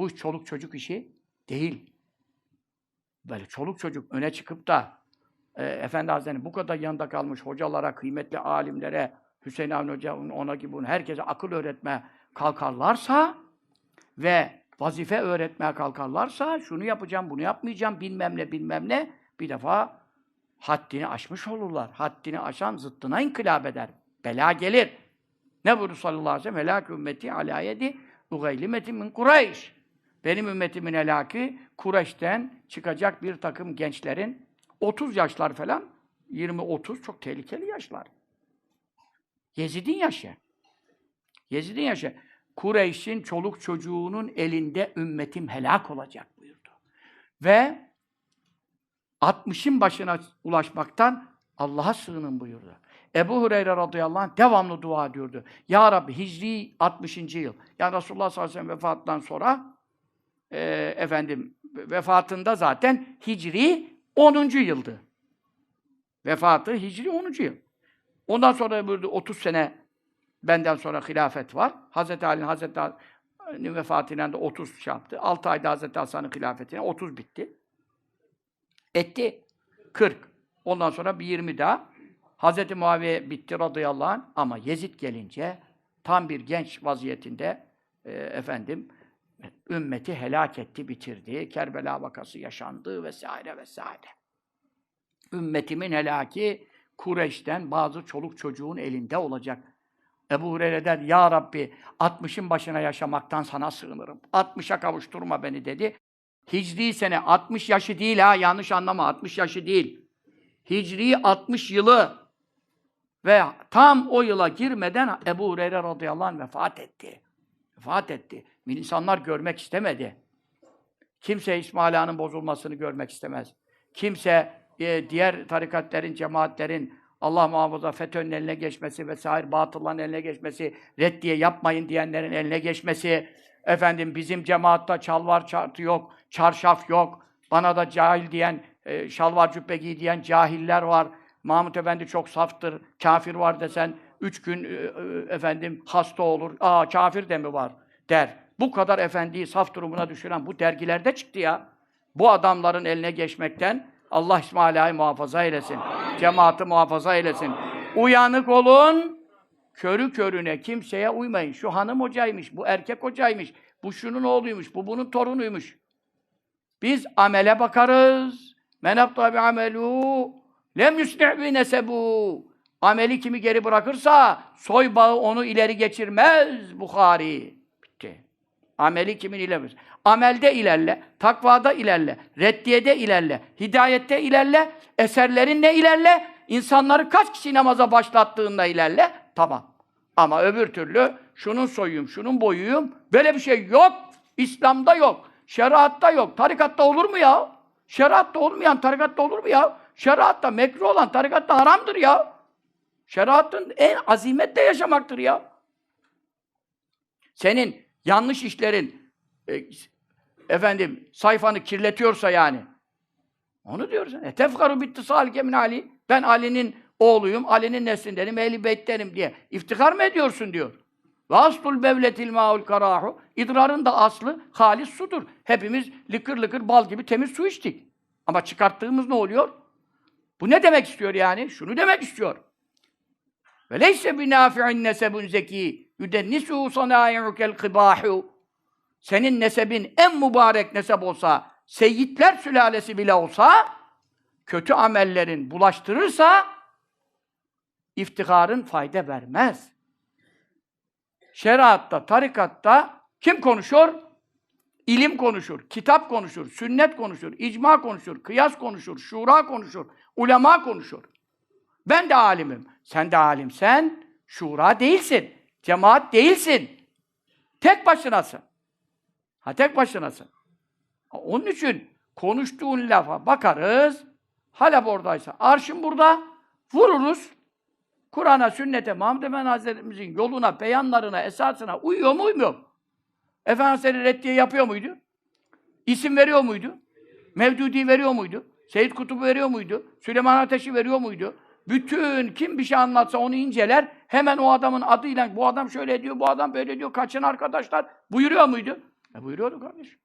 Bu çoluk çocuk işi değil. Böyle çoluk çocuk öne çıkıp da e, Efendi Hazretleri bu kadar yanında kalmış hocalara, kıymetli alimlere, Hüseyin Avni Hoca, ona gibi bunu herkese akıl öğretmeye kalkarlarsa ve vazife öğretmeye kalkarlarsa şunu yapacağım, bunu yapmayacağım, bilmem ne, bilmem ne bir defa haddini aşmış olurlar. Haddini aşan zıttına inkılap eder. Bela gelir. Ne buyurdu sallallahu aleyhi ve sellem? Helâk ümmeti alâ yedi ugaylimetin min Kureyş. Benim ümmetimin helaki Kureyş'ten çıkacak bir takım gençlerin 30 yaşlar falan 20-30 çok tehlikeli yaşlar. Yezid'in yaşı. Yezid'in yaşı. Kureyş'in çoluk çocuğunun elinde ümmetim helak olacak buyurdu. Ve 60'ın başına ulaşmaktan Allah'a sığının buyurdu. Ebu Hureyre radıyallahu anh devamlı dua ediyordu. Ya Rabbi Hicri 60. yıl. Yani Resulullah sallallahu aleyhi ve sellem vefatından sonra e, efendim vefatında zaten Hicri 10. yıldı. Vefatı Hicri 10. yıl. Ondan sonra buyurdu 30 sene benden sonra hilafet var. Hazreti Ali'nin Hazreti Ali'nin vefatıyla da 30 şey yaptı. 6 ayda Hazreti Hasan'ın hilafetine 30 bitti. Etti 40. Ondan sonra bir 20 daha. Hazreti Muaviye bitti radıyallahu anh ama Yezid gelince tam bir genç vaziyetinde e, efendim ümmeti helak etti, bitirdi. Kerbela vakası yaşandı vesaire vesaire. Ümmetimin helaki Kureyş'ten bazı çoluk çocuğun elinde olacak. Ebu Hureyre der, Ya Rabbi 60'ın başına yaşamaktan sana sığınırım. 60'a kavuşturma beni dedi. Hicri sene 60 yaşı değil ha yanlış anlama 60 yaşı değil. Hicri 60 yılı ve tam o yıla girmeden Ebu Hureyre radıyallahu anh vefat etti. Vefat etti. İnsanlar görmek istemedi. Kimse İsmail Ağa'nın bozulmasını görmek istemez. Kimse e, diğer tarikatlerin, cemaatlerin Allah muhafaza FETÖ'nün eline geçmesi vesaire batılların eline geçmesi, reddiye yapmayın diyenlerin eline geçmesi, efendim bizim cemaatta çalvar çartı yok, çarşaf yok, bana da cahil diyen, e, şalvar cübbe giy diyen cahiller var. Mahmut Efendi çok saftır, kafir var desen, üç gün e, e, efendim hasta olur, aa kafir de mi var der. Bu kadar efendiyi saf durumuna düşüren bu dergilerde çıktı ya. Bu adamların eline geçmekten Allah İsmail Ağa'yı muhafaza eylesin. Cemaati muhafaza eylesin. Uyanık olun. Körü körüne kimseye uymayın. Şu hanım hocaymış, bu erkek hocaymış, bu şunun oğluymuş, bu bunun torunuymuş. Biz amele bakarız. Men abda bi amelu lem yusni' nesebu. Ameli kimi geri bırakırsa soy bağı onu ileri geçirmez Bukhari. Bitti. Ameli kimin ilerlemez. Amelde ilerle, takvada ilerle, reddiyede ilerle, hidayette ilerle, eserlerinle ilerle, insanları kaç kişi namaza başlattığında ilerle, tamam. Ama öbür türlü şunun soyuyum, şunun boyuyum, böyle bir şey yok. İslam'da yok, şeriatta yok. Tarikatta olur mu ya? Şeriatta olmayan tarikatta olur mu ya? Şeriatta mekruh olan tarikatta haramdır ya. Şeriatın en azimetle yaşamaktır ya. Senin yanlış işlerin e, efendim sayfanı kirletiyorsa yani. Onu diyoruz. E tefkaru bitti salike min Ali. Ben Ali'nin oğluyum, Ali'nin neslindenim, ehli beyttenim diye. İftihar mı ediyorsun diyor. Ve aslul bevletil maul karahu. İdrarın da aslı halis sudur. Hepimiz lıkır lıkır bal gibi temiz su içtik. Ama çıkarttığımız ne oluyor? Bu ne demek istiyor yani? Şunu demek istiyor. Ve leyse bi nafi'in nesebun zeki yüdennisu sanâi'ukel kıbâhu. Senin nesebin en mübarek nesep olsa, seyyidler sülalesi bile olsa, kötü amellerin bulaştırırsa, iftiharın fayda vermez. Şeriatta, tarikatta kim konuşur? İlim konuşur, kitap konuşur, sünnet konuşur, icma konuşur, kıyas konuşur, şura konuşur, ulema konuşur. Ben de alimim. Sen de alimsen, şura değilsin. Cemaat değilsin. Tek başınasın. Ha tek başınasın. Onun için konuştuğun lafa bakarız. Halep oradaysa, arşın burada. Vururuz. Kur'an'a, sünnete, Muhammed Efendi Hazretlerimizin yoluna, beyanlarına, esasına uyuyor mu, uymuyor mu? Efendimiz seni reddiye yapıyor muydu? İsim veriyor muydu? Mevdudi veriyor muydu? Seyyid Kutubu veriyor muydu? Süleyman Ateş'i veriyor muydu? Bütün kim bir şey anlatsa onu inceler. Hemen o adamın adıyla bu adam şöyle diyor, bu adam böyle diyor. Kaçın arkadaşlar buyuruyor muydu? E buyuruyordu kardeş.